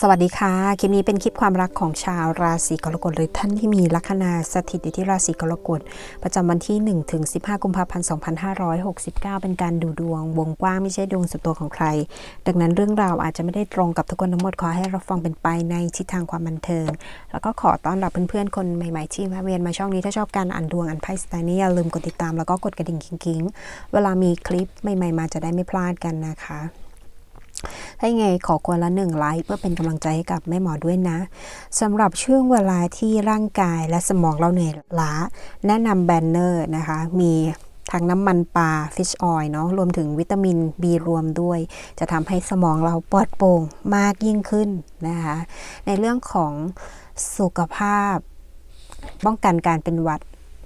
สวัสดีค่ะ คลิปนี้เป็นคลิปความรักของชาวราศีกรกฎหรือท่านที่มีลัคนาสถิตอยู่ที่ราศีกรกฎประจำวันที่1ถึง15 กุมภาพันธ์ 2569 เป็นการดูดวง วงกว้างไม่ใช่ดวงส่วนตัวของใคร ดังนั้นเรื่องราวอาจจะไม่ได้ตรงกับทุกคนทั้งหมดขอให้รับฟังเป็นไปในทิศทางความบันเทิง แล้วก็ขอต้อนรับเพื่อนๆ คนใหม่ๆที่มาเวียนมาช่องนี้ถ้าชอบการอ่านดวงอ่านไพ่สไตล์นี้อย่าลืมกดติดตามแล้วก็กดกระดิ่งกิ๊งๆ เวลามีคลิปใหม่ๆมาจะได้ไม่พลาดกันนะคะ ถ้ายังไงขอควรละหนึ่งไลค์เพื่อเป็นกำลังใจให้กับแม่หมอด้วยนะสำหรับช่วงเวลาที่ร่างกายและสมองเราเหนื่อยล้า แนะนำแบนเนอร์นะคะ มีทั้งน้ำมันปลา fish oil เนาะรวมถึงวิตามิน B รวมด้วย จะทำให้สมองเราปลอดโปร่งมากยิ่งขึ้นนะคะ ในเรื่องของสุขภาพป้องกันการเป็นหวัด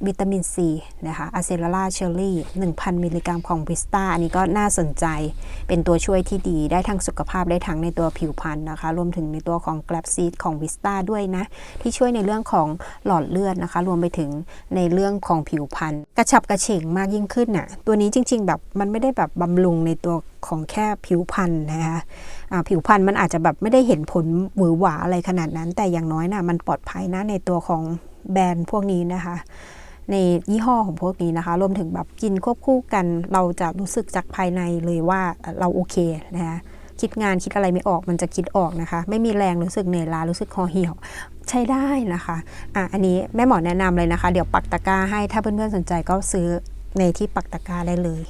วิตามินซีนะคะอะเซลลาเชอรี่1,000 มิลลิกรัมของวิสตาอันนี้ก็น่าสนใจเป็นตัวช่วยที่ดีได้ทั้งสุขภาพได้ทั้งในตัวผิวพรรณนะคะ รวมถึงในตัวของแกลบซีดของวิสตาด้วยนะ ที่ช่วยในเรื่องของหลอดเลือดนะคะ รวมไปถึงในเรื่องของผิวพรรณกระฉับกระเฉงมากยิ่งขึ้นน่ะตัวนี้จริง ๆ แบบมันไม่ได้แบบบำรุงในตัวของแค่ผิวพรรณนะคะอ่าผิวพรรณมันอาจจะแบบไม่ได้เห็นผลหวือหวาอะไรขนาดนั้น แต่อย่างน้อยน่ะมันปลอดภัยนะในตัวของแบรนด์พวกนี้นะคะ ในยี่ห้อของพวกนี้นะคะ รวมถึงแบบกินควบคู่กัน เราจะรู้สึกจากภายในเลยว่าเราโอเคนะคะคิดงานคิดอะไรไม่ออกมันจะคิดออกนะคะ ไม่มีแรงรู้สึกเหนื่อยล้ารู้สึกคอเหี่ยว ใช้ได้นะคะอะอันนี้แม่หมอแนะนำเลยนะคะ เดี๋ยวปักตะกร้าให้ถ้าเพื่อนๆสนใจก็ซื้อในที่ปักตะกร้าได้เลย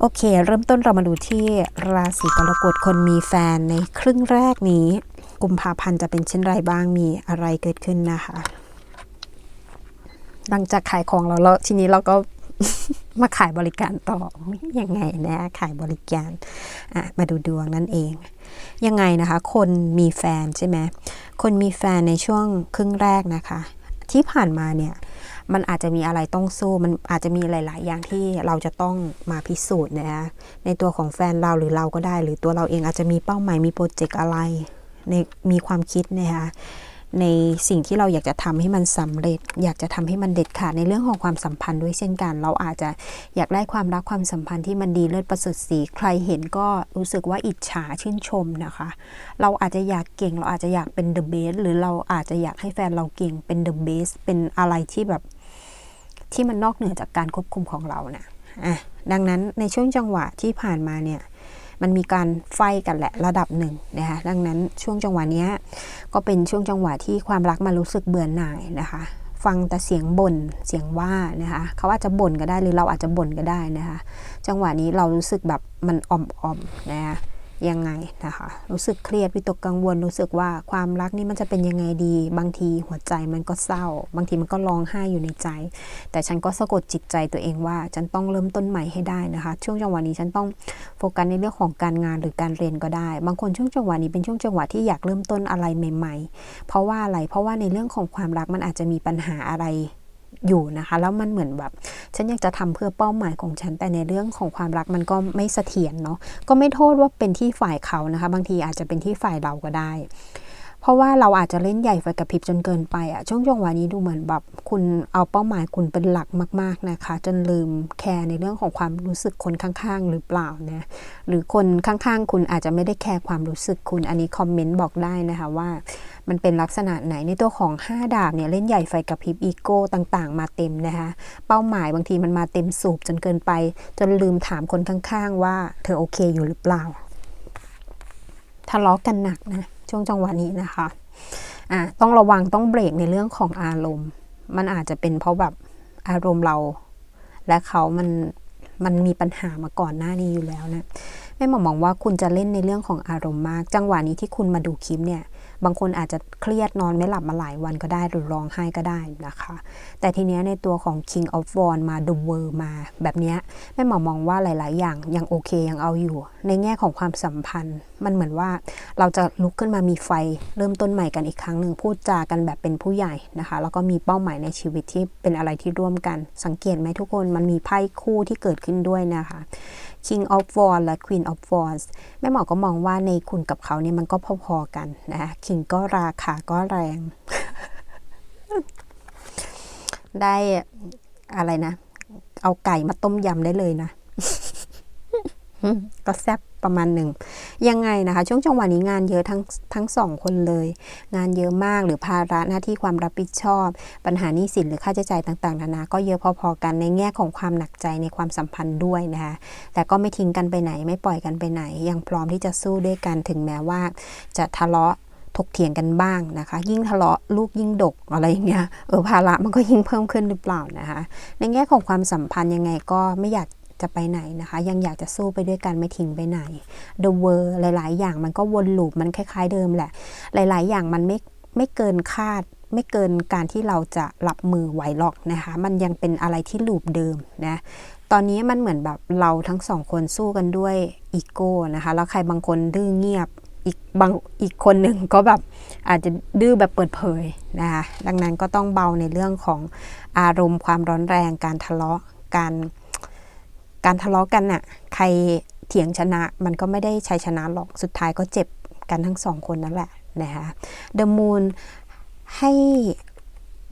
โอเค เริ่มต้นเรามาดูที่ราศีกรกฎคนมีแฟนในครึ่งแรกนี้ กุมภาพันธ์จะเป็นเช่นไรบ้างมีอะไรเกิดขึ้นนะคะ หลังจากขายของเราแล้วทีนี้เราก็มาขายบริการต่อยังไงนะ ขายบริการอะมาดูดวงนั่นเอง ยังไงนะคะ คนมีแฟนใช่ไหมคนมีแฟนในช่วงครึ่งแรกนะคะ ที่ผ่านมาเนี่ยมันอาจจะมีอะไรต้องสู้ มันอาจจะมีหลาย ๆ อย่างที่เราจะต้องมาพิสูจน์นะคะในตัวของแฟนเราหรือเราก็ได้ หรือตัวเราเองอาจจะมีเป้าหมายมีโปรเจกต์อะไรในมีความคิดนะคะ ในสิ่งที่เราอยากจะทำให้มันสำเร็จ อยากจะทำให้มันเด็ดขาดในเรื่องของความสัมพันธ์ด้วยเช่นกัน เราอาจจะอยากได้ความรักความสัมพันธ์ที่มันดีเลิศประเสริฐสีใครเห็นก็รู้สึกว่าอิจฉาชื่นชมนะคะ เราอาจจะอยากเก่งเราอาจจะอยากเป็นเดอะเบสหรือเราอาจจะอยากให้แฟนเราเก่งเป็นเดอะเบสเป็นอะไรที่แบบที่มันนอกเหนือจากการควบคุมของเรานะอะดังนั้นในช่วงจังหวะที่ผ่านมาเนี่ย มันมีการไฟกันแหละระดับหนึ่งนะคะดังนั้นช่วงจังหวะนี้ก็เป็นช่วงจังหวะที่ความรักมารู้สึกเบื่อหน่ายนะคะฟังแต่เสียงบ่นเสียงว่านะคะเขาอาจจะบ่นก็ได้หรือเราอาจจะบ่นก็ได้นะคะจังหวะนี้เรารู้สึกแบบมันอ่อมๆนะคะ ยังไงนะคะรู้สึกเครียดวิตกกังวลรู้สึกว่าความรักนี่มันจะเป็นยังไงดี บางทีหัวใจมันก็เศร้า บางทีมันก็ร้องไห้อยู่ในใจ แต่ฉันก็สะกดจิตใจตัวเองว่า ฉันต้องเริ่มต้นใหม่ให้ได้นะคะ ช่วงจังหวะนี้ฉันต้องโฟกัสในเรื่องของการงานหรือการเรียนก็ได้ บางคนช่วงจังหวะนี้เป็นช่วงจังหวะที่อยากเริ่มต้นอะไรใหม่ ๆ เพราะว่าอะไรเพราะว่าในเรื่องของความรักมันอาจจะมีปัญหาอะไร อยู่นะคะ แล้วมันเหมือนแบบ ฉันอยากจะทำเพื่อเป้าหมายของฉันแต่ในเรื่องของความรักมันก็ไม่เสถียรเนาะก็ไม่โทษว่าเป็นที่ฝ่ายเขานะคะ บางทีอาจจะเป็นที่ฝ่ายเราก็ได้ ราะว่าเราอาจจะเล่นใหญ่ไฟกระพริบจนเกินไปอะช่วงจังหวะนี้ดูเหมือนแบบคุณเอาเป้าหมายคุณเป็นหลักมาก ๆนะคะ จนลืมแคร์ในเรื่องของความรู้สึกคนข้างๆ หรือเปล่านะหรือคนข้างๆ คุณอาจจะไม่ได้แคร์ความรู้สึกคุณอันนี้คอมเมนต์บอกได้นะคะว่ามันเป็นลักษณะไหนในตัวของ 5 ดาบเนี่ยเล่นใหญ่ไฟกระพริบอีโก้ต่างๆ มาเต็มนะคะเป้าหมายบางทีมันมาเต็มสูบจนเกินไป จนลืมถามคนข้างๆ ว่าเธอโอเคอยู่หรือเปล่า ทะเลาะกันหนักนะ ช่วงจังหวะนี้นะคะอะต้องระวังต้องเบรกในเรื่องของอารมณ์ มันอาจจะเป็นเพราะแบบอารมณ์เรา และเขามันมันมีปัญหามาก่อนหน้านี้อยู่แล้วนะแม่หมอมองว่าคุณจะเล่นในเรื่องของอารมณ์มาก จังหวะนี้ที่คุณมาดูคลิปเนี่ย บางคนอาจจะเครียดนอนไม่หลับมาหลายวันก็ได้หรือร้องไห้ก็ได้นะคะ แต่ทีเนี้ยในตัวของ King of w a n มา The w o r l มาแบบเนี้ยแม่หมอมองว่าหลาย ๆ อย่างยังโอเคยังเอาอยู่ ในแง่ของความสัมพันธ์ มันเหมือนว่าเราจะลุกขึ้นมามีไฟเริ่มต้นใหม่กันอีกครั้งหนึ่งพูดจากันแบบเป็นผู้ใหญ่นะคะ แล้วก็มีเป้าหมายในชีวิตที่เป็นอะไรที่ร่วมกัน สังเกตไหมทุกคนมันมีไพ่คู่ที่เกิดขึ้นด้วยนะคะ King of w a n และ Queen of Wands แม่หมอก็มองว่าในคุณกับเขาเนี่ยมันก็พอ ๆ กันนะคะ King ก็ราคาก็แรง ได้อะไรนะ เอาไก่มาต้มยำได้เลยนะ ก็แซ่บประมาณหนึ่ง ยังไงนะคะ ช่วงจังหวะนี้งานเยอะทั้งทั้งสองคนเลย งานเยอะมากหรือภาระหน้าที่ความรับผิดชอบ ปัญหาหนี้สินหรือค่าใช้จ่ายต่างๆนานาก็เยอะพอๆกันในแง่ของความหนักใจในความสัมพันธ์ด้วยนะคะ แต่ก็ไม่ทิ้งกันไปไหนไม่ปล่อยกันไปไหน ยังพร้อมที่จะสู้ด้วยกันถึงแม้ว่า จะทะเลาะ ถกเถียงกันบ้างนะคะ ยิ่งทะเลาะลูกยิ่งดกอะไรอย่างเงี้ยเออภาระมันก็ยิ่งเพิ่มขึ้นหรือเปล่านะคะ ในแง่ของความสัมพันธ์ยังไงก็ไม่อยากจะไปไหนนะคะ ยังอยากจะสู้ไปด้วยกันไม่ทิ้งไปไหน The World หลาย ๆ อย่างมันก็วนลูปมันคล้าย ๆ เดิมแหละ หลาย ๆ อย่างมันไม่ไม่เกินคาดไม่เกินการที่เราจะรับมือไหวหรอกนะคะ มันยังเป็นอะไรที่ลูปเดิมนะ ตอนนี้มันเหมือนแบบเราทั้งสองคนสู้กันด้วยอีโก้นะคะ แล้วใครบางคนดื้อเงียบ อีกบางอีกคนหนึ่งก็แบบอาจจะดื้อแบบเปิดเผยนะคะดังนั้นก็ต้องเบาในเรื่องของอารมณ์ความร้อนแรง การทะเลาะการการทะเลาะกันน่ะใครเถียงชนะมันก็ไม่ได้ชัยชนะหรอกสุดท้ายก็เจ็บกันทั้งสองคนนั่นแหละนะคะเดอะมูนให้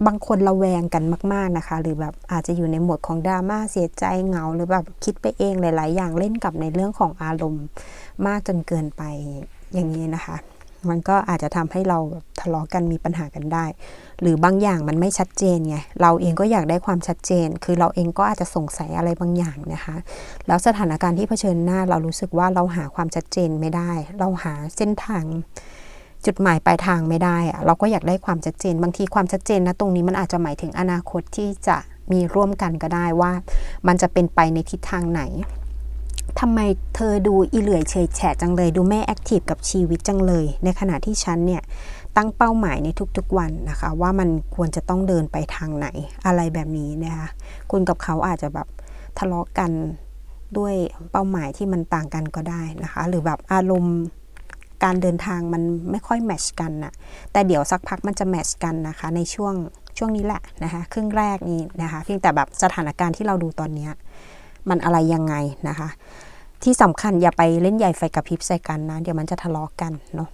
บางคนระแวงกันมาก ๆนะคะ หรือแบบอาจจะอยู่ในหมวดของดราม่าเสียใจเหงา หรือแบบคิดไปเองหลาย ๆ อย่างเล่นกับในเรื่องของอารมณ์มากจนเกินไป อย่างนี้นะคะ มันก็อาจจะทำให้เราแบบทะเลาะกันมีปัญหากันได้ หรือบางอย่างมันไม่ชัดเจนไง เราเองก็อยากได้ความชัดเจน คือเราเองก็อาจจะสงสัยอะไรบางอย่างนะคะ แล้วสถานการณ์ที่เผชิญหน้าเรารู้สึกว่าเราหาความชัดเจนไม่ได้ เราหาเส้นทางจุดหมายปลายทางไม่ได้อะเราก็อยากได้ความชัดเจน บางทีความชัดเจนนะตรงนี้มันอาจจะหมายถึงอนาคตที่จะมีร่วมกันก็ได้ว่า มันจะเป็นไปในทิศทางไหน ทำไมเธอดูอีเหลื่อยเฉยแฉะจังเลย ดูไม่แอคทีฟกับชีวิตจังเลย ในขณะที่ฉันเนี่ยตั้งเป้าหมายในทุกๆวันนะคะ ว่ามันควรจะต้องเดินไปทางไหนอะไรแบบนี้นะคะคุณกับเขาอาจจะแบบทะเลาะกันด้วยเป้าหมายที่มันต่างกันก็ได้นะคะ หรือแบบอารมณ์การเดินทางมันไม่ค่อยแมชกันนะแต่เดี๋ยวสักพักมันจะแมชกันนะคะ ในช่วงช่วงนี้แหละนะคะครึ่งแรกนี้นะคะ เพียงแต่แบบสถานการณ์ที่เราดูตอนเนี้ยมันอะไรยังไงนะคะ ที่สำคัญอย่าไปเล่นใหญ่ไฟกระพริบใส่กันนะ เดี๋ยวมันจะทะเลาะกันเนาะ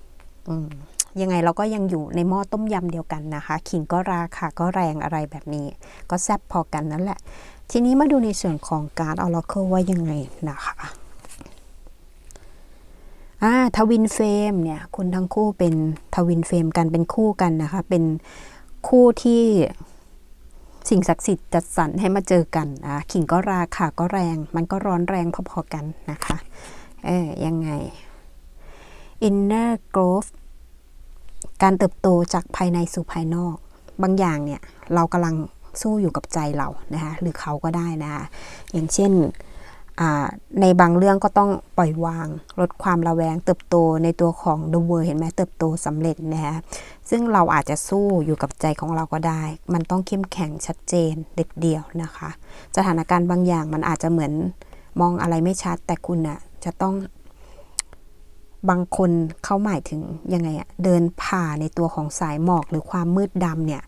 ยังไงเราก็ยังอยู่ในหม้อต้มยำเดียวกันนะคะ ขิงก็ราคาก็แรงอะไรแบบนี้ ก็แซ่บพอกันนั่นแหละ ทีนี้มาดูในส่วนของการ์ดออร์เคิลว่ายังไงนะคะอ่าทวินเฟมเนี่ยคุณทั้งคู่เป็นทวินเฟมกันเป็นคู่กันนะคะ เป็นคู่ที่ สิ่งศักดิ์สิทธิ์จัดสรรให้มาเจอกันอะขิงก็ราคาก็แรง มันก็ร้อนแรงพอๆกันนะคะเออยังไง inner growth การเติบโตจากภายในสู่ภายนอก บางอย่างเนี่ย เรากำลังสู้อยู่กับใจเรานะคะหรือเขาก็ได้นะคะอย่างเช่น ในบางเรื่องก็ต้องปล่อยวาง ลดความระแวงเติบโตในตัวของ The World เห็นไหมเติบโตสำเร็จนะคะซึ่งเราอาจจะสู้อยู่กับใจของเราก็ได้ มันต้องเข้มแข็งชัดเจนเด็ดเดี่ยวนะคะ สถานการณ์บางอย่างมันอาจจะเหมือนมองอะไรไม่ชัด แต่คุณน่ะจะต้องบางคนเขาหมายถึงยังไงอะเดินผ่าในตัวของสายหมอกหรือความมืดดำเนี่ย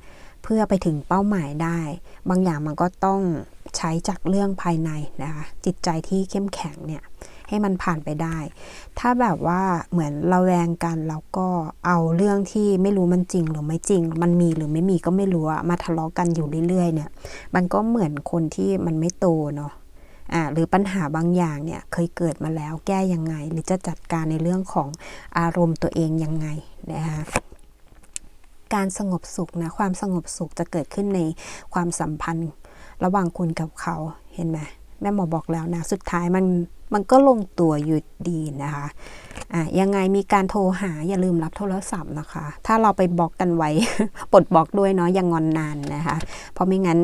เพื่อไปถึงเป้าหมายได้ บางอย่างมันก็ต้องใช้จากเรื่องภายในนะคะจิตใจที่เข้มแข็งเนี่ยให้มันผ่านไปได้ ถ้าแบบว่าเหมือนระแวงกันแล้วก็เอาเรื่องที่ไม่รู้มันจริงหรือไม่จริง มันมีหรือไม่มีก็ไม่รู้มาทะเลาะกันอยู่เรื่อยๆเนี่ย มันก็เหมือนคนที่มันไม่โตเนาะอ่าหรือปัญหาบางอย่างเนี่ยเคยเกิดมาแล้วแก้ยังไง หรือจะจัดการในเรื่องของอารมณ์ตัวเองยังไงนะคะ การสงบสุขนะความสงบสุขจะเกิดขึ้นในความสัมพันธ์ระหว่างคุณกับเขาเห็นไหมแม่หมอบอกแล้วนะ สุดท้ายมันมันก็ลงตัวอยู่ดีนะคะอะยังไงมีการโทรหาอย่าลืมรับโทรศัพท์นะคะ ถ้าเราไปบล็อกกันไว้ปลดบล็อกด้วยเนาะอย่างงอนนานนะคะ เพราะไม่งั้น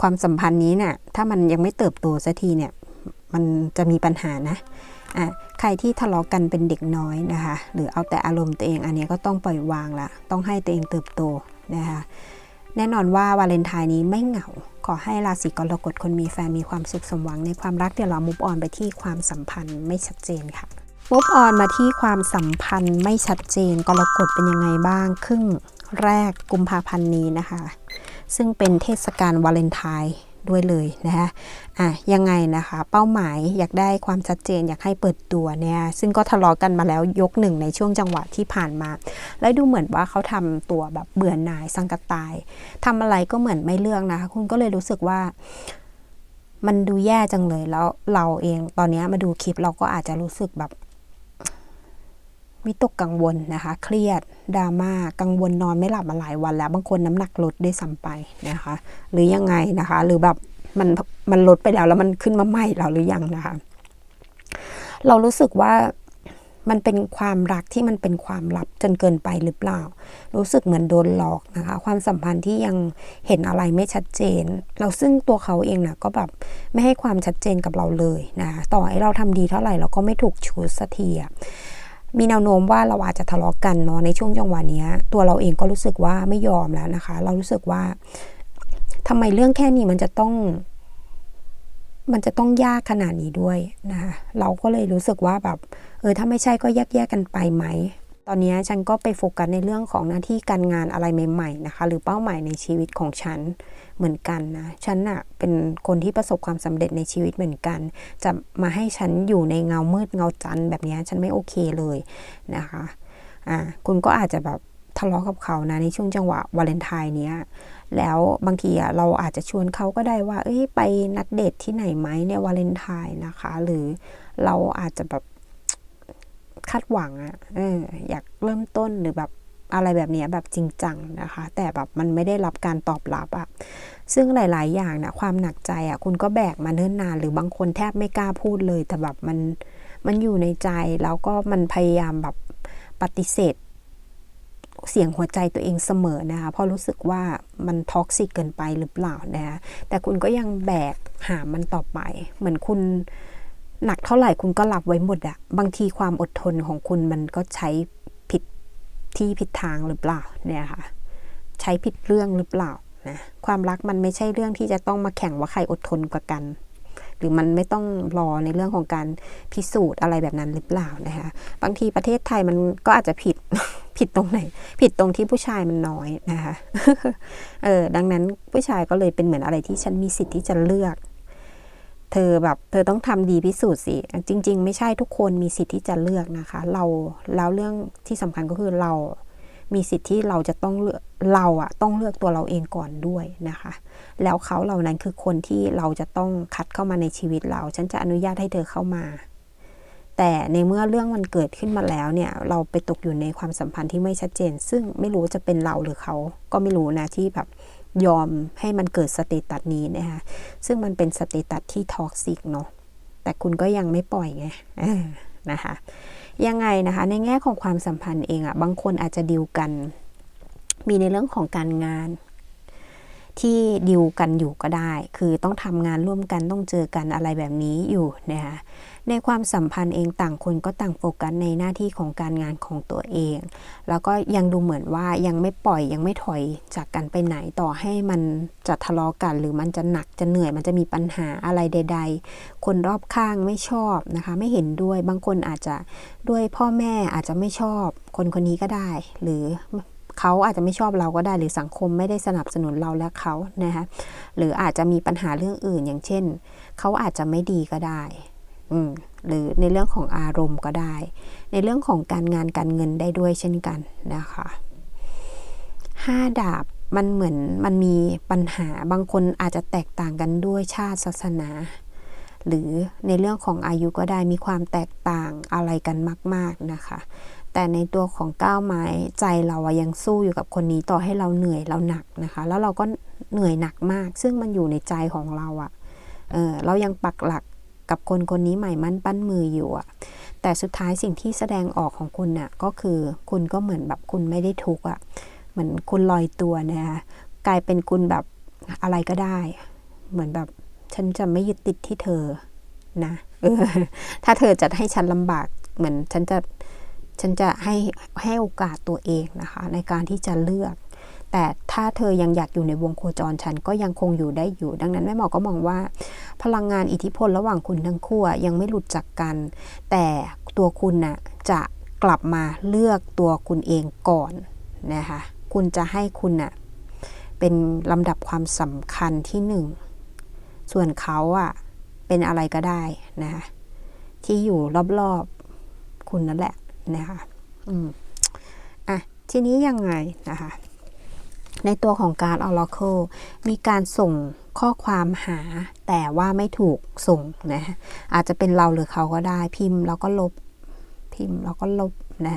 ความสัมพันธ์นี้เนี่ยถ้ามันยังไม่เติบโตสักทีเนี่ย มันจะมีปัญหานะ อะใครที่ทะเลาะกันเป็นเด็กน้อยนะคะ หรือเอาแต่อารมณ์ตัวเองอันนี้ก็ต้องปล่อยวางละต้องให้ตัวเองเติบโตนะคะแน่นอนว่าวาเลนไทน์นี้ไม่เหงา ขอให้ราศีกรกฎคนมีแฟนมีความสุขสมหวังในความรักเดี๋ยวเรามุฟออนไปที่ความสัมพันธ์ไม่ชัดเจนค่ะมุฟออนมาที่ความสัมพันธ์ไม่ชัดเจนกรกฎเป็นยังไงบ้าง ครึ่งแรกกุมภาพันธ์นี้นะคะ ซึ่งเป็นเทศกาลวาเลนไทน์ ด้วยเลยนะคะอะยังไงนะคะ เป้าหมายอยากได้ความชัดเจนอยากให้เปิดตัวเนี่ยซึ่งก็ทะเลาะกันมาแล้วยกหนึ่งในช่วงจังหวะที่ผ่านมา แล้วดูเหมือนว่าเขาทำตัวแบบเบื่อหน่ายสังกตายทำอะไรก็เหมือนไม่เลือกนะคะ คุณก็เลยรู้สึกว่า มันดูแย่จังเลยแล้วเราเองตอนนี้มาดูคลิปเราก็อาจจะรู้สึกแบบ วิตกกังวลนะคะ เครียดดราม่ากังวลนอนไม่หลับมาหลายวันแล้ว บางคนน้ำหนักลดได้วยซ้ำไปนะคะ หรือยังไงนะคะ หรือแบบมันมันลดไปแล้วแล้วมันขึ้นมาใหม่แล้วหรือยังนะคะ เรารู้สึกว่ามันเป็นความรักที่มันเป็นความลับจนเกินไปหรือเปล่า รู้สึกเหมือนโดนหลอกนะคะ ความสัมพันธ์ที่ยังเห็นอะไรไม่ชัดเจน เราซึ่งตัวเขาเองนะก็แบบไม่ให้ความชัดเจนกับเราเลยนะ ต่อให้เราทำดีเท่าไหร่เราก็ไม่ถูกชูสักทีอะ มีแนวโน้มว่าเราอาจจะทะเลาะกันเนาะในช่วงจังหวะนี้ตัวเราเองก็รู้สึกว่าไม่ยอมแล้วนะคะ เรารู้สึกว่าทำไมเรื่องแค่นี้มันจะต้อง มันจะต้องยากขนาดนี้ด้วยนะคะเราก็เลยรู้สึกว่าแบบ เออถ้าไม่ใช่ก็แยกแยกกันไปไหม อนนี้ฉันก็ไปโฟกัสในเรื่องของหน้าที่การงานอะไรใหม่ๆนะคะ หรือเป้าหมายในชีวิตของฉันเหมือนกันนะ ฉันน่ะเป็นคนที่ประสบความสำเร็จในชีวิตเหมือนกัน จะมาให้ฉันอยู่ในเงามืดเงาจันแบบนี้ฉันไม่โอเคเลยนะคะอ่าคุณก็อาจจะแบบทะเลาะกับเขานะในช่วงจังหวะวาเลนไทน์เนี้ยแล้วบางทีอะเราอาจจะชวนเขาก็ได้ว่า เอ้ยไปนัดเดทที่ไหนไหมในวาเลนไทน์นะคะ หรือเราอาจจะแบบ คาดหวังอะเอออยากเริ่มต้นหรือแบบอะไรแบบนี้แบบจริงจังนะคะ แต่แบบมันไม่ได้รับการตอบรับอะซึ่งหลาย ๆ อย่างนะความหนักใจอะคุณก็แบกมาเนิ่นนาน หรือบางคนแทบไม่กล้าพูดเลย แต่แบบมันมันอยู่ในใจแล้วก็มันพยายามแบบปฏิเสธ เสียงหัวใจตัวเองเสมอนะคะเพราะรู้สึกว่ามันท็อกซิกเกินไปหรือเปล่านะคะแต่คุณก็ยังแบกหามมันต่อไป เหมือนคุณ หนักเท่าไหร่คุณก็รับไว้หมดอะบางทีความอดทนของคุณมันก็ใช้ผิดที่ผิดทางหรือเปล่าเนี่ยค่ะ ใช้ผิดเรื่องหรือเปล่านะความรักมันไม่ใช่เรื่องที่จะต้องมาแข่งว่าใครอดทนกว่ากัน หรือมันไม่ต้องรอในเรื่องของการพิสูจน์อะไรแบบนั้นหรือเปล่านะคะบางทีประเทศไทยมันก็อาจจะผิดผิดตรงไหน ผิดตรงที่ผู้ชายมันน้อยนะคะเออดังนั้นผู้ชายก็เลยเป็นเหมือนอะไรที่ฉันมีสิทธิ์ที่จะเลือก เธอแบบเธอต้องทำดีพิสูจน์สิ จริง ๆ ไม่ใช่ทุกคนมีสิทธิ์ที่จะเลือกนะคะ เราแล้วเรื่องที่สำคัญก็คือเรา มีสิทธิ์ที่เราจะต้องเลือกเราอะต้องเลือกตัวเราเองก่อนด้วยนะคะ แล้วเขาเหล่านั้นคือคนที่เราจะต้องคัดเข้ามาในชีวิตเรา ฉันจะอนุญาตให้เธอเข้ามา แต่ในเมื่อเรื่องมันเกิดขึ้นมาแล้วเนี่ย เราไปตกอยู่ในความสัมพันธ์ที่ไม่ชัดเจน ซึ่งไม่รู้จะเป็นเราหรือเขาก็ไม่รู้นะที่แบบ ยอมให้มันเกิดสเตตัสนี้นะคะซึ่งมันเป็นสเตตัสที่ท็อกซิกเนาะแต่คุณก็ยังไม่ปล่อยไงนะคะยังไงนะคะในแง่ของความสัมพันธ์เองอะ่ะบางคนอาจจะดิวกัน มีในเรื่องของการงาน ที่ดิวกันอยู่ก็ได้ คือต้องทำงานร่วมกันต้องเจอกันอะไรแบบนี้อยู่นะคะในความสัมพันธ์เองต่างคนก็ต่างโฟกัสในหน้าที่ของการงานของตัวเอง แล้วก็ยังดูเหมือนว่ายังไม่ปล่อยยังไม่ถอยจากกันไปไหนต่อให้มันจะทะเลาะกัน หรือมันจะหนักจะเหนื่อย มันจะมีปัญหาอะไรใด ๆ คนรอบข้างไม่ชอบนะคะ ไม่เห็นด้วยบางคนอาจจะด้วยพ่อแม่อาจจะไม่ชอบ คนคนนี้ก็ได้ หรือ เขาอาจจะไม่ชอบเราก็ได้หรือสังคมไม่ได้สนับสนุนเราและเขานะคะหรืออาจจะมีปัญหาเรื่องอื่นอย่างเช่น เขาอาจจะไม่ดีก็ได้อืหรือในเรื่องของอารมณ์ก็ได้ ในเรื่องของการงานการเงินได้ด้วยเช่นกันนะคะห้าดาบมันเหมือนมันมีปัญหาบางคนอาจจะแตกต่างกันด้วยชาติศาสนา หรือในเรื่องของอายุก็ได้มีความแตกต่างอะไรกันมาก ๆนะคะ แต่ในตัวของก้าวไม้ใจเราอะยังสู้อยู่กับคนนี้ต่อให้เราเหนื่อยเราหนักนะคะ แล้วเราก็เหนื่อยหนักมาก ซึ่งมันอยู่ในใจของเราอะเออเรายังปักหลักกับคนคนนี้ใหม่มั่นปั้นมืออยู่อะแต่สุดท้ายสิ่งที่แสดงออกของคุณน่ะก็คือคุณก็เหมือนแบบคุณไม่ได้ทุกข์อะเหมือนคุณลอยตัวนะคะกลายเป็นคุณแบบอะไรก็ได้ เหมือนแบบฉันจะไม่ยึดติดที่เธอนะเออถ้าเธอจะให้ฉันลำบากเหมือนฉันจะ ฉันจะให้ให้โอกาสตัวเองนะคะ ในการที่จะเลือก แต่ถ้าเธอยังอยากอยู่ในวงโคจรฉันก็ยังคงอยู่ได้อยู่ ดังนั้นแม่หมอก็มองว่า พลังงานอิทธิพลระหว่างคุณทั้งคู่ยังไม่หลุดจากกัน แต่ตัวคุณน่ะจะกลับมาเลือกตัวคุณเองก่อนนะคะคุณจะให้คุณน่ะเป็นลำดับความสำคัญที่หนึ่งส่วนเขาอะเป็นอะไรก็ได้นะะที่อยู่รอบๆ คุณนั่นแหละ นะคะอืมอะทีนี้ยังไงนะคะในตัวของการ Oracle มีการส่งข้อความหาแต่ว่าไม่ถูกส่งนะอาจจะเป็นเราหรือเขาก็ได้พิมพ์แล้วก็ลบพิมพ์แล้วก็ลบนะ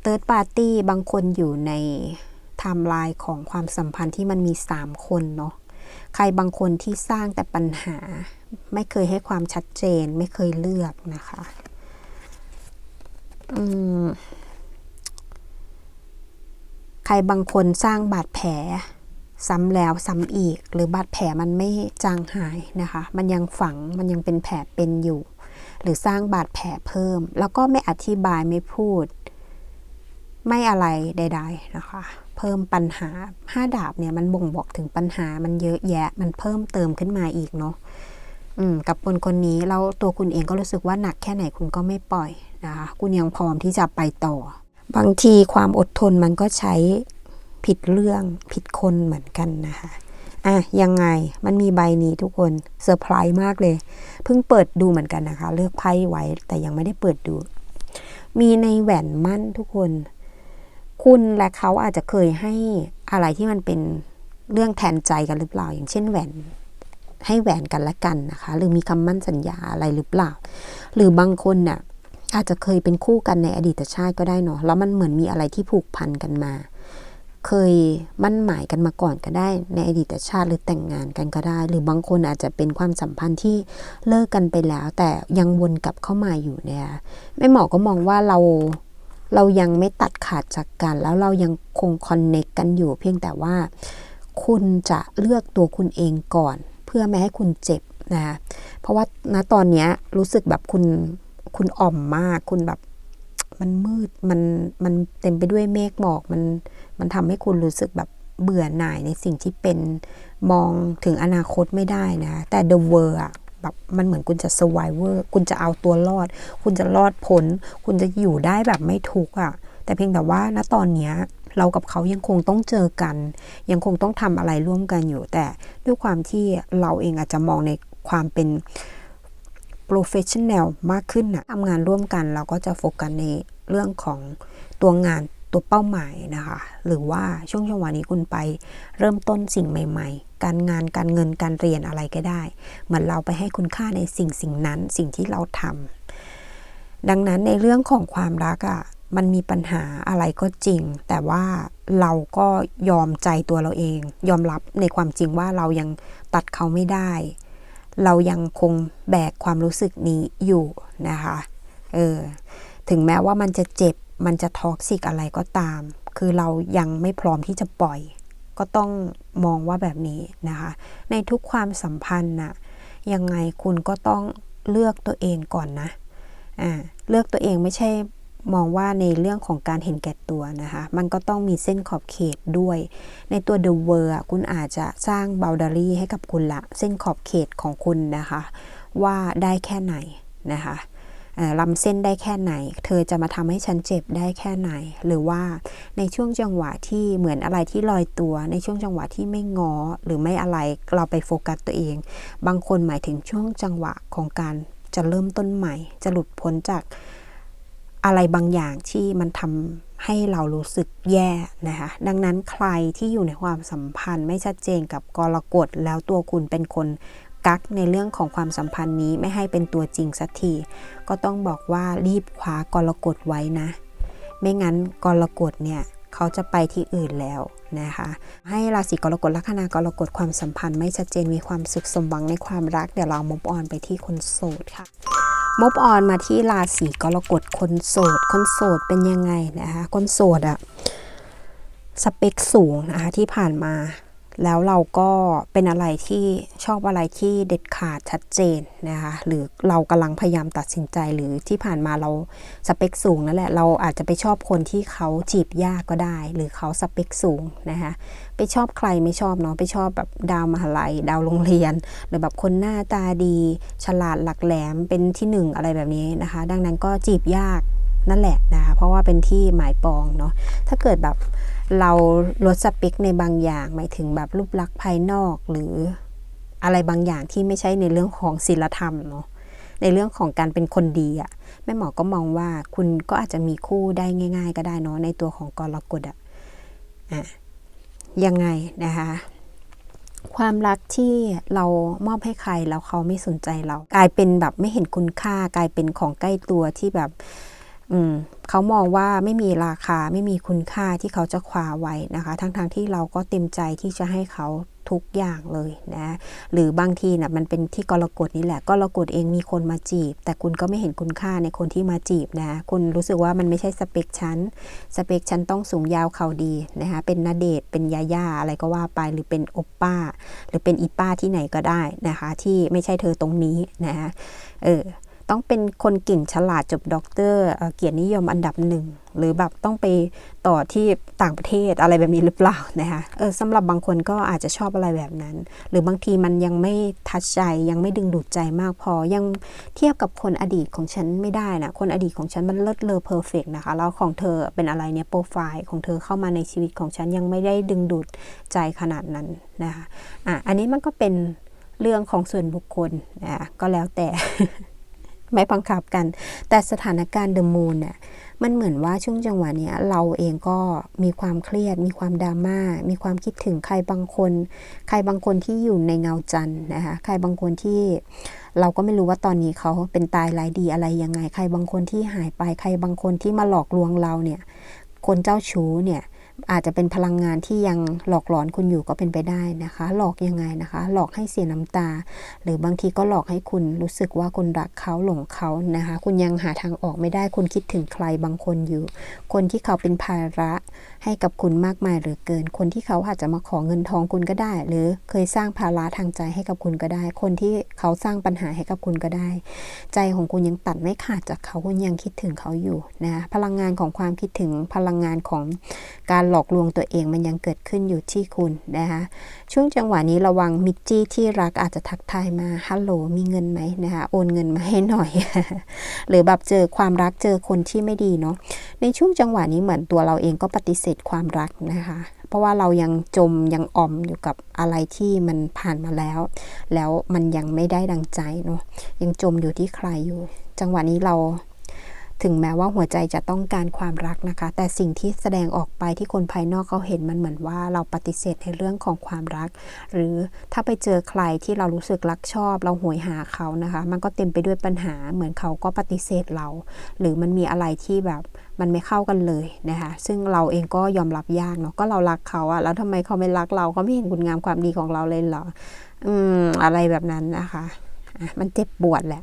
เติร์ดปาร์ตี้บางคนอยู่ในไทม์ไลน์ของความสัมพันธ์ที่มันมี 3 คนเนาะใครบางคนที่สร้างแต่ปัญหา ไม่เคยให้ความชัดเจนไม่เคยเลือกนะคะ ใครบางคนสร้างบาดแผล ซ้ำแล้วซ้ำอีก หรือบาดแผลมันไม่จางหายนะคะ มันยังฝังมันยังเป็นแผลเป็นอยู่ หรือสร้างบาดแผลเพิ่ม แล้วก็ไม่อธิบายไม่พูด ไม่อะไรใด ๆนะคะ เพิ่มปัญหาห้าดาบเนี่ยมันบ่งบอกถึงปัญหามันเยอะแยะมันเพิ่มเติมขึ้นมาอีกเนาะกับคนคนนี้แล้วตัวคุณเองก็รู้สึกว่าหนักแค่ไหนคุณก็ไม่ปล่อย นะคะคุณยังพร้อมที่จะไปต่อ บางทีความอดทนมันก็ใช้ผิดเรื่องผิดคนเหมือนกันนะคะอะยังไงมันมีใบนี้ทุกคนเซอร์ไพรส์มากเลย เพิ่งเปิดดูเหมือนกันนะคะ เลือกไพ่ไว้แต่ยังไม่ได้เปิดดู มีในแหวนมั่นทุกคน คุณและเขาอาจจะเคยให้อะไรที่มันเป็นเรื่องแทนใจกันหรือเปล่า อย่างเช่นแหวนให้แหวนกันและกันนะคะ หรือมีคำมั่นสัญญาอะไรหรือเปล่า หรือบางคนเนี่ย อาจจะเคยเป็นคู่กันในอดีตชาติก็ได้เนาะแล้วมันเหมือนมีอะไรที่ผูกพันกันมา เคยมั่นหมายกันมาก่อนก็ได้ ในอดีตชาติหรือแต่งงานกันก็ได้ หรือบางคนอาจจะเป็นความสัมพันธ์ที่เลิกกันไปแล้ว แต่ยังวนกลับเข้ามาอยู่เนี่ยแม่หมอก็มองว่าเราเรายังไม่ตัดขาดจากกัน แล้วเรายังคงคอนเน็กกันอยู่ เพียงแต่ว่าคุณจะเลือกตัวคุณเองก่อน เพื่อไม่ให้คุณเจ็บนะคะเพราะว่าณตอนนี้รู้สึกแบบคุณ คุณอ่อมมาก คุณแบบ มันมืด มันมันเต็มไปด้วยเมฆหมอก มันมันทำให้คุณรู้สึกแบบเบื่อหน่ายในสิ่งที่เป็นมองถึงอนาคตไม่ได้นะ แต่ the world อะแบบมันเหมือนคุณจะ survivor คุณจะเอาตัวรอด คุณจะรอดพ้นคุณจะอยู่ได้แบบไม่ทุกข์อะแต่เพียงแต่ว่าณตอนเนี้ยเรากับเขายังคงต้องเจอกัน ยังคงต้องทำอะไรร่วมกันอยู่ แต่ด้วยความที่เราเองอาจจะมองในความเป็น professional มากขึ้นนะทำงานร่วมกันเราก็จะโฟกัสในเรื่องของตัวงานตัวเป้าหมายนะคะ หรือว่าช่วงจังหวะนี้คุณไปเริ่มต้นสิ่งใหม่ ๆ การงานการเงินการเรียนอะไรก็ได้ เหมือนเราไปให้คุณค่าในสิ่งสิ่งนั้นสิ่งที่เราทำดังนั้นในเรื่องของความรักอะ่ะมันมีปัญหาอะไรก็จริง แต่ว่าเราก็ยอมใจตัวเราเอง ยอมรับในความจริงว่าเรายังตัดเขาไม่ได้ เรายังคงแบกความรู้สึกนี้อยู่นะคะ เออ ถึงแม้ว่ามันจะเจ็บ มันจะท็อกซิกอะไรก็ตาม คือเรายังไม่พร้อมที่จะปล่อย ก็ต้องมองว่าแบบนี้นะคะ ในทุกความสัมพันธ์น่ะ ยังไงคุณก็ต้องเลือกตัวเองก่อนนะ อ่า เลือกตัวเองไม่ใช่ มองว่าในเรื่องของการเห็นแก่ตัวนะคะ มันก็ต้องมีเส้นขอบเขตด้วย ในตัว The World คุณอาจจะสร้าง boundary ให้กับคุณละ เส้นขอบเขตของคุณนะคะ ว่าได้แค่ไหนนะคะลำเส้นได้แค่ไหน เธอจะมาทำให้ฉันเจ็บได้แค่ไหน หรือว่าในช่วงจังหวะที่เหมือนอะไรที่ลอยตัว ในช่วงจังหวะที่ไม่งอหรือไม่อะไรเราไปโฟกัสตัวเอง บางคนหมายถึงช่วงจังหวะของการจะเริ่มต้นใหม่ จะหลุดพ้นจาก อะไรบางอย่างที่มันทำให้เรารู้สึกแย่นะคะ ดังนั้นใครที่อยู่ในความสัมพันธ์ไม่ชัดเจนกับกรกฎแล้วตัวคุณเป็นคนกักในเรื่องของความสัมพันธ์นี้ไม่ให้เป็นตัวจริงสักทีก็ต้องบอกว่ารีบคว้ากรกฎไว้นะ ไม่งั้นกรกฎเนี่ยเขาจะไปที่อื่นแล้วนะคะ ให้ราศีกรกฎลัคนากรกฎความสัมพันธ์ไม่ชัดเจนมีความสุขสมหวังในความรัก เดี๋ยวเรามุบออนไปที่คนโสดค่ะ มบออนมาที่ราศีกรกฎคนโสด คนโสดเป็นยังไงนะคะ คนโสดอะสเปคสูงนะคะที่ผ่านมา แล้วเราก็เป็นอะไรที่ชอบอะไรที่เด็ดขาดชัดเจนนะคะหรือเรากำลังพยายามตัดสินใจหรือที่ผ่านมาเราสเปคสูงนั่นแหละเราอาจจะไปชอบคนที่เขาจีบยากก็ได้ หรือเขาสเปคสูงนะคะไปชอบใครไม่ชอบเนาะไปชอบแบบดาวมหาลัย ดาวโรงเรียน หรือแบบคนหน้าตาดี ฉลาดหลักแหลมเป็นที่หนึ่งอะไรแบบนี้นะคะ ดังนั้นก็จีบยากนั่นแหละนะคะเพราะว่าเป็นที่หมายปองเนาะถ้าเกิดแบบ เราลดสเปคในบางอย่าง หมายถึงแบบรูปลักษณ์ภายนอกหรืออะไรบางอย่างที่ไม่ใช่ในเรื่องของศีลธรรมเนาะในเรื่องของการเป็นคนดีอะ่ะแม่หมอก็มองว่าคุณก็อาจจะมีคู่ได้ง่าย ๆ ก็ได้เนาะในตัวของกรกฎอะ่ะยังไงนะคะ ความรักที่เรามอบให้ใครแล้วเขาไม่สนใจเรา กลายเป็นแบบไม่เห็นคุณค่ากลายเป็นของใกล้ตัวที่แบบ เขามองว่าไม่มีราคาไม่มีคุณค่าที่เขาจะคว้าไว้นะคะ ทั้งๆทที่เราก็เต็มใจที่จะให้เขาทุกอย่างเลยนะ หรือบางทีนะ่ะมันเป็นที่กรกฎนี่แหละกรกฎเองมีคนมาจีบ แต่คุณก็ไม่เห็นคุณค่าในคนที่มาจีบนะคุณรู้สึกว่ามันไม่ใช่สเปคฉันสเปคฉันต้องสูงยาวเขาดีนะคะเป็นนาเดชน์เป็นยาย่าอะไรก็ว่าไปหรือเป็นโอปป้า หรือเป็นอีป้าที่ไหนก็ได้นะคะ ที่ไม่ใช่เธอตรงนี้นะคะเออ ต้องเป็นคนเก่งฉลาดจบด็อกเตอร์เกียรตินิยมอันดับหนึ่ง หรือแบบต้องไปต่อที่ต่างประเทศอะไรแบบนี้หรือเปล่านะคะเออสำหรับบางคนก็อาจจะชอบอะไรแบบนั้น หรือบางทีมันยังไม่ทัชใจยังไม่ดึงดูดใจมากพอยังเทียบกับคนอดีตของฉันไม่ได้นะคนอดีตของฉันมันเลิศเลอเพอร์เฟกนะคะแล้วของเธอเป็นอะไรเนี่ยโปรไฟล์ของเธอเข้ามาในชีวิตของฉันยังไม่ได้ดึงดูดใจขนาดนั้นนะคะอะอันนี้มันก็เป็นเรื่องของส่วนบุคคลนะก็แล้วแต่ ไม่บังคับกัน แต่สถานการณ์เดอะมูนเนี่ยมันเหมือนว่าช่วงจังหวะเนี้ยเราเองก็มีความเครียด มีความดราม่า มีความคิดถึงใครบางคน ใครบางคนที่อยู่ในเงาจันนะคะใครบางคนที่เราก็ไม่รู้ว่าตอนนี้เขาเป็นตายรายดีอะไรยังไง ใครบางคนที่หายไป ใครบางคนที่มาหลอกลวงเราเนี่ย คนเจ้าชู้เนี่ย อาจจะเป็นพลังงานที่ยังหลอกหลอนคุณอยู่ก็เป็นไปได้นะคะ หลอกยังไงนะคะ หลอกให้เสียน้ำตา หรือบางทีก็หลอกให้คุณรู้สึกว่าคุณรักเขาหลงเขานะคะ คุณยังหาทางออกไม่ได้ คุณคิดถึงใครบางคนอยู่ คนที่เขาเป็นภาระให้กับคุณมากมายหลือเกิน คนที่เขาอาจจะมาขอเงินทองคุณก็ได้ หรือเคยสร้างภาระทางใจให้กับคุณก็ได้ คนที่เขาสร้างปัญหาให้กับคุณก็ได้ ใจของคุณยังตัดไม่ขาดจากเขาคุณยังคิดถึงเขาอยู่นะพลังงานของความคิดถึงพลังงานของการหลอกลวงตัวเองมันยังเกิดขึ้นอยู่ที่คุณนะคะช่วงจังหวะนี้ระวังมิจจี้ที่รักอาจจะทักทายมาฮัลโหลมีเงินไหมนะคะโอนเงินมาให้หน่อย หรือแบบเจอความรักเจอคนที่ไม่ดีเนาะในช่วงจังหวะนี้เหมือนตัวเราเองก็ปฏิเสธความรักนะคะเพราะว่าเรายังจมยังออมอยู่กับอะไรที่มันผ่านมาแล้ว แล้วมันยังไม่ได้ดังใจเนาะยังจมอยู่ที่ใครอยู่ จังหวะนี้เรา ถึงแม้ว่าหัวใจจะต้องการความรักนะคะ แต่สิ่งที่แสดงออกไปที่คนภายนอกเขาเห็นมันเหมือนว่าเราปฏิเสธในเรื่องของความรัก หรือถ้าไปเจอใครที่เรารู้สึกรักชอบ เราหวยหาเขานะคะ มันก็เต็มไปด้วยปัญหาเหมือนเขาก็ปฏิเสธเรา หรือมันมีอะไรที่แบบมันไม่เข้ากันเลยนะคะซึ่งเราเองก็ยอมรับยากเนาะก็เรารักเขาอะแล้วทำไมเขาไม่รักเราเขาไม่เห็นคุณงามความดีของเราเลยเหรออืมอะไรแบบนั้นนะคะอะมันเจ็บปวดแหละ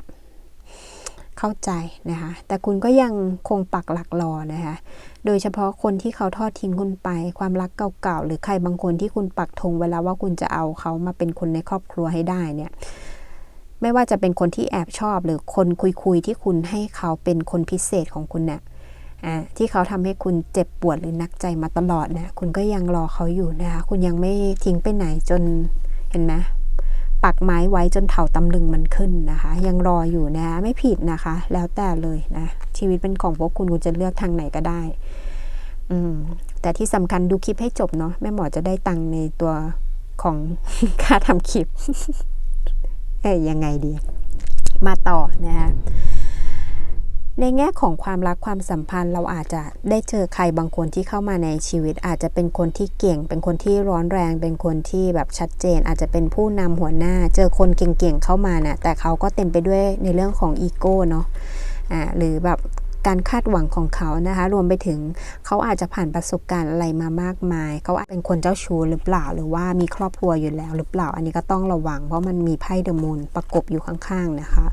เข้าใจนะคะแต่คุณก็ยังคงปักหลักรอนะคะโดยเฉพาะคนที่เขาทอดทิ้งคุณไป ความรักเก่าๆหรือใครบางคนที่คุณปักธงไว้แล้วว่าคุณจะเอาเขามาเป็นคนในครอบครัวให้ได้เนี่ยไม่ว่าจะเป็นคนที่แอบชอบ หรือคนคุยๆที่คุณให้เขาเป็นคนพิเศษของคุณเนี่ยอ่าที่เขาทำให้คุณเจ็บปวดหรือนักใจมาตลอดเนี่ยคุณก็ยังรอเขาอยู่นะคะคุณยังไม่ทิ้งไปไหนจนเห็นไหม ปักไม้ไว้จนเถาตำลึงมันขึ้นนะคะ ยังรออยู่นะไม่ผิดนะคะ แล้วแต่เลยนะชีวิตเป็นของพวกคุณคุณจะเลือกทางไหนก็ได้ อืมแต่ที่สำคัญดูคลิปให้จบเนาะแม่หมอจะได้ตังค์ในตัวของค่าทำคลิปเอ้ยยังไงดี มาต่อนะคะ ในแง่ของความรักความสัมพันธ์เราอาจจะได้เจอใครบางคนที่เข้ามาในชีวิต อาจจะเป็นคนที่เก่ง เป็นคนที่ร้อนแรง เป็นคนที่แบบชัดเจน อาจจะเป็นผู้นำหัวหน้า เจอคนเก่งๆเข้ามาเนะ่ยแต่เขาก็เต็มไปด้วยในเรื่องของอีโก้เนาะอ่าหรือแบบ การคาดหวังของเขานะคะ รวมไปถึงเขาอาจจะผ่านประสบการณ์อะไรมามากมาย เขาอาจเป็นคนเจ้าชู้หรือเปล่า หรือว่ามีครอบครัวอยู่แล้วหรือเปล่า อันนี้ก็ต้องระวัง เพราะมันมีไพ่เดอะมูนประกบอยู่ข้างๆนะคะ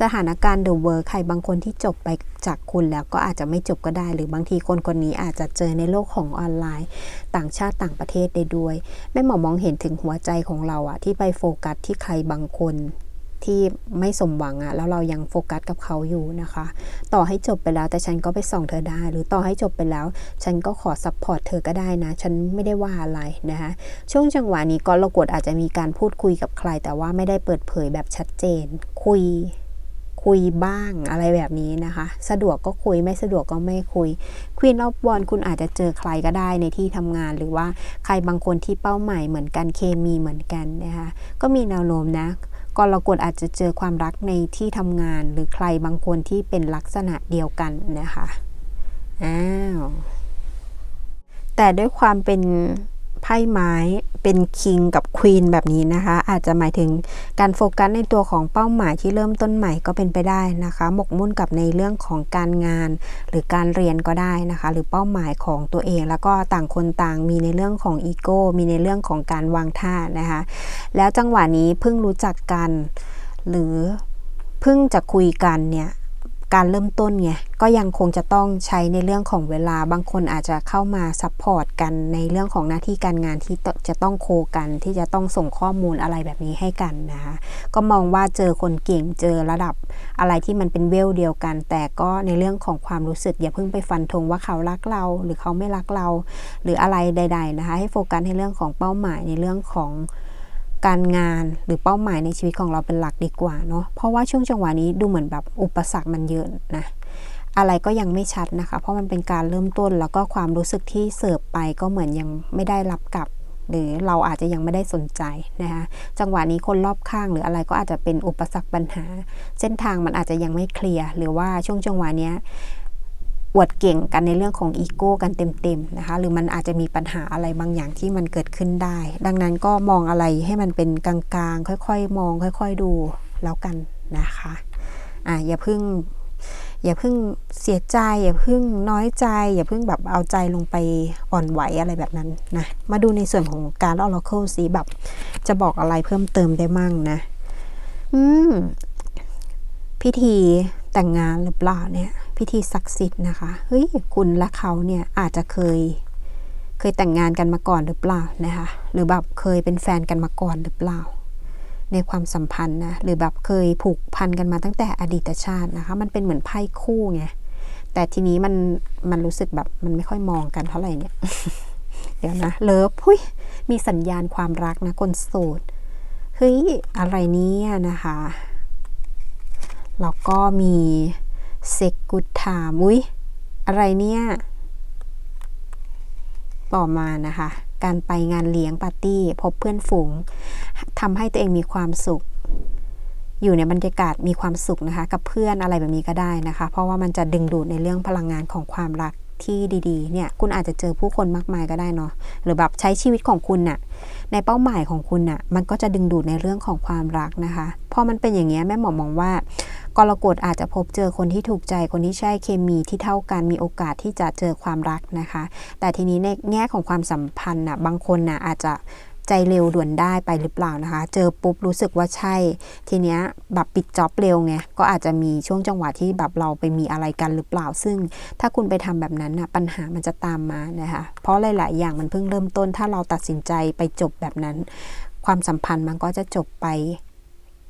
สถานการณ์เดอะเวิร์ใครบางคนที่จบไปจากคุณแล้วก็อาจจะไม่จบก็ได้ หรือบางทีคนคนนี้อาจจะเจอในโลกของออนไลน์ ต่างชาติต่างประเทศได้ด้วยแม่หมอมองเห็นถึงหัวใจของเราอะที่ไปโฟกัสที่ใครบางคน ที่ไม่สมหวังอะแล้วเรายังโฟกัสกับเขาอยู่นะคะ ต่อให้จบไปแล้วแต่ฉันก็ไปส่องเธอได้ หรือต่อให้จบไปแล้ว ฉันก็ขอซัพพอร์ตเธอก็ได้นะ ฉันไม่ได้ว่าอะไรนะคะช่วงจังหวะนี้ก็รกฎอาจจะมีการพูดคุยกับใคร แต่ว่าไม่ได้เปิดเผยแบบชัดเจน คุยคุยบ้างอะไรแบบนี้นะคะ สะดวกก็คุยไม่สะดวกก็ไม่คุยควีนอ f บอลคุณอาจจะเจอใครก็ได้ในที่ทำงาน หรือว่าใครบางคนที่เป้าหมายเหมือนกันเคมีเหมือนกันนะคะก็มีแนวโน้มนะ กรกฎอาจจะเจอความรักในที่ทำงาน หรือใครบางคนที่เป็นลักษณะเดียวกันนะคะอ้าวแต่ด้วยความเป็น ไพ่ไม้เป็นคิงกับควีนแบบนี้นะคะ อาจจะหมายถึงการโฟกัสในตัวของเป้าหมายที่เริ่มต้นใหม่ก็เป็นไปได้นะคะ หมกมุ่นกับในเรื่องของการงาน หรือการเรียนก็ได้นะคะ หรือเป้าหมายของตัวเอง แล้วก็ต่างคนต่างมีในเรื่องของอีโก้มีในเรื่องของการวางท่านะคะ แล้วจังหวะนี้เพิ่งรู้จักกัน หรือเพิ่งจะคุยกันเนี่ย การเริ่มต้นไงก็ยังคงจะต้องใช้ในเรื่องของเวลาบางคนอาจจะเข้ามาซัพพอร์ตกันในเรื่องของหน้าที่การงานที่จะต้องโคกันที่จะต้องส่งข้อมูลอะไรแบบนี้ให้กันนะคะก็มองว่าเจอคนเก่งเจอระดับอะไรที่มันเป็นเวลเดียวกัน แต่ก็ในเรื่องของความรู้สึกอย่าเพิ่งไปฟันธงว่าเขารักเรา หรือเขาไม่รักเรา หรืออะไรใด ๆนะคะ ให้โฟกัสในเรื่องของเป้าหมายในเรื่องของ การงานหรือเป้าหมายในชีวิตของเราเป็นหลักดีกว่าเนาะเพราะว่าช่วงจังหวะนี้ดูเหมือนแบบอุปสรรคมันเยอะนะอะไรก็ยังไม่ชัดนะคะ เพราะมันเป็นการเริ่มต้นแล้วก็ความรู้สึกที่เสิร์ฟไปก็เหมือนยังไม่ได้รับกลับ หรือเราอาจจะยังไม่ได้สนใจนะคะจังหวะนี้คนรอบข้างหรืออะไรก็อาจจะเป็นอุปสรรคปัญหา เส้นทางมันอาจจะยังไม่เคลียร์หรือว่าช่วงจังหวะเนี้ย อวดเก่งกันในเรื่องของอีโก้กันเต็มๆนะคะหรือมันอาจจะมีปัญหาอะไรบางอย่างที่มันเกิดขึ้นได้ ดังนั้นก็มองอะไรให้มันเป็นกลางๆ ค่อยๆ มอง ค่อย ๆ ดูแล้วกันนะคะอะอย่าเพิ่งอย่าเพิ่งเสียใจ อย่าเพิ่งน้อยใจ อย่าเพิ่งแบบเอาใจลงไปอ่อนไหวอะไรแบบนั้นนะมาดูในส่วนของการออร์เคิลสีแบบจะบอกอะไรเพิ่มเติมได้มั่งนะ อืม พิธีแต่งงานหรือเปล่าเนี่ย พิธีศักดิ์สิทธิ์นะคะเฮ้ยคุณและเขาเนี่ยอาจจะเคยเคยแต่งงานกันมาก่อนหรือเปล่านะคะหรือแบบเคยเป็นแฟนกันมาก่อนหรือเปล่า ในความสัมพันธ์นะหรือแบบเคยผูกพันกันมาตั้งแต่อดีตชาตินะคะมันเป็นเหมือนไพ่คู่ไงแต่ทีนี้มันมันรู้สึกแบบมันไม่ค่อยมองกันเท่าไหร่เนี่ยเดี๋ยวนะเลิฟหุยมีสัญญาณความรักนะคนโสดเฮ้ยอะไรเนี่ยนะคะแล้วก็มี เซกุถามุ้ยอะไรเนี่ย ต่อมานะคะ การไปงานเลี้ยงปาร์ตี้ พบเพื่อนฝูงทำให้ตัวเองมีความสุข อยู่ในบรรยากาศมีความสุขนะคะ กับเพื่อนอะไรแบบนี้ก็ได้นะคะ เพราะว่ามันจะดึงดูดในเรื่องพลังงานของความรักที่ดีๆ เนี่ย คุณอาจจะเจอผู้คนมากมายก็ได้เนาะ หรือแบบใช้ชีวิตของคุณน่ะ ในเป้าหมายของคุณน่ะ มันก็จะดึงดูดในเรื่องของความรักนะคะ พอมันเป็นอย่างเงี้ยแม่หมอมองว่า กรกฎอาจจะพบเจอคนที่ถูกใจคนที่ใช่เคมีที่เท่ากันมีโอกาสที่จะเจอความรักนะคะ แต่ทีนี้ในแง่ของความสัมพันธ์นะบางคนนะอาจจะใจเร็วด่วนได้ไปหรือเปล่านะคะ เจอปุ๊บรู้สึกว่าใช่ ทีเนี้ยแบบปิดจ็อบเร็วไง ก็อาจจะมีช่วงจังหวะที่แบบเราไปมีอะไรกันหรือเปล่า ซึ่งถ้าคุณไปทำแบบนั้นน่ะปัญหามันจะตามมานะคะ เพราะหลาย ๆ อย่างมันเพิ่งเริ่มต้น ถ้าเราตัดสินใจไปจบแบบนั้น ความสัมพันธ์มันก็จะจบไป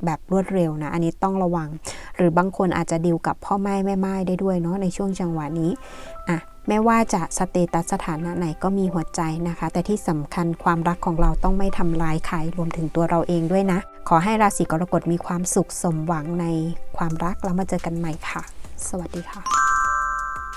แบบรวดเร็วนะ อันนี้ต้องระวัง หรือบางคนอาจจะดิวกับพ่อแม่แม่ไม้ได้ด้วยเนาะในช่วงจังหวะนี้อะไม่ว่าจะสเตตัสสถานะไหนก็มีหัวใจนะคะ แต่ที่สำคัญความรักของเราต้องไม่ทำลายใครรวมถึงตัวเราเองด้วยนะ ขอให้ราศีกรกฎมีความสุขสมหวังในความรักแล้วมาเจอกันใหม่ค่ะ สวัสดีค่ะ